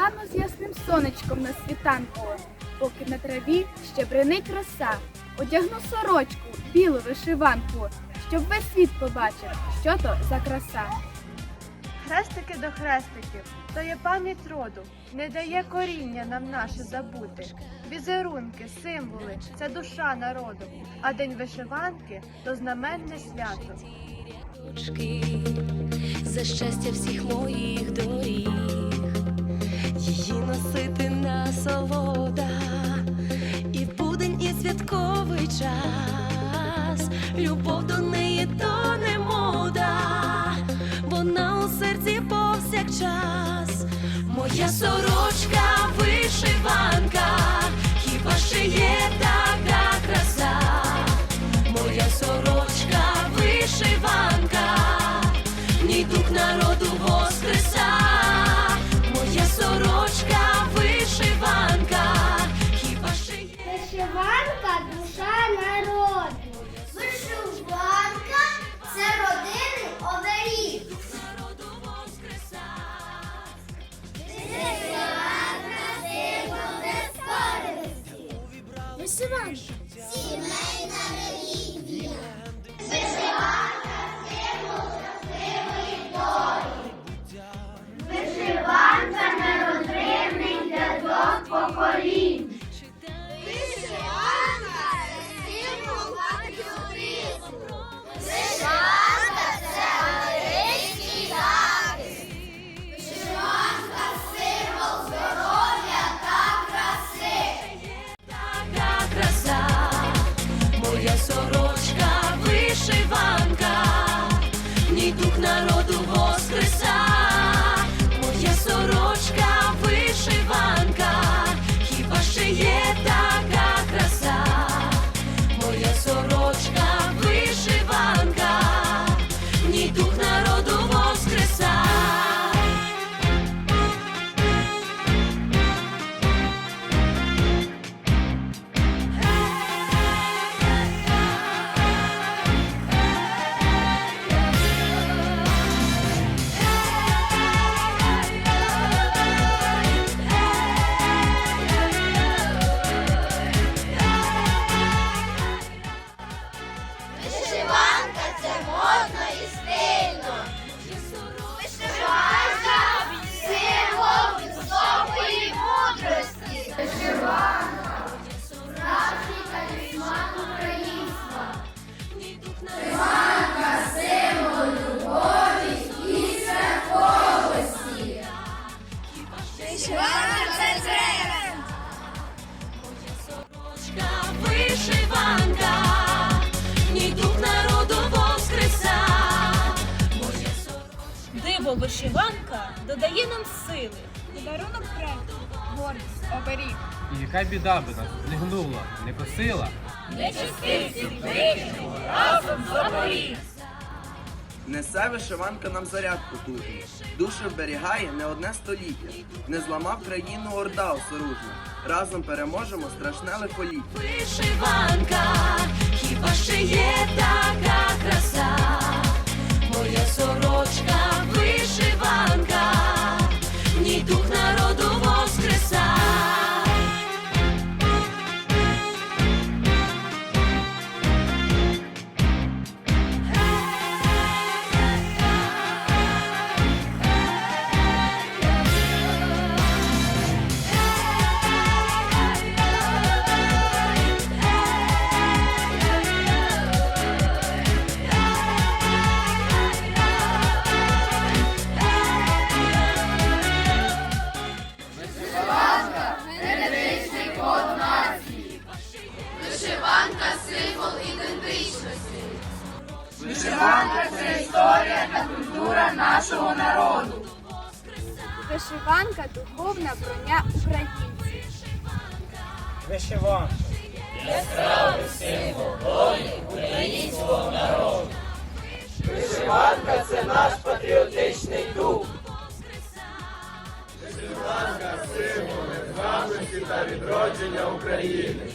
Стану з ясним сонечком на світанку, поки на траві ще бринить роса. Одягну сорочку, білу вишиванку, щоб весь світ побачив, що то за краса. Хрестики до хрестиків, то є пам'ять роду, не дає коріння нам наше забути. Візерунки, символи це душа народу, а день вишиванки то знаменне свято. за щастя всіх час, любов до неї то не мода, вона у серці повсякчас, моя сорочка Диво вишиванка додає нам сили. Подарунок предків, гордість, оберіг. І яка біда би нас не гнула, не косила. Нечистивці вийшли разом заборіг. Несе вишиванка нам заряд потужний, душу вберігає не одне століття. Не зламав країну орда осоружна. Разом переможемо страшне лихоліття. вишиванка, хіба ще є така краса? Вишиванка це історія та культура нашого народу. Вишиванка духовна броня українців. Вишиванка. Яскравий символ долі українського народу. Вишиванка це наш патріотичний дух. Вишиванка символ незламності та відродження України.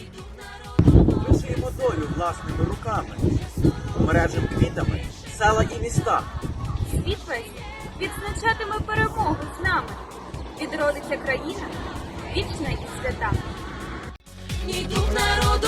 Вишиємо долю власними руками, мережем квітами, села і міста. Світ весь відзначатиме перемогу з нами. відродиться країна, вічна і свята. Ні дух народу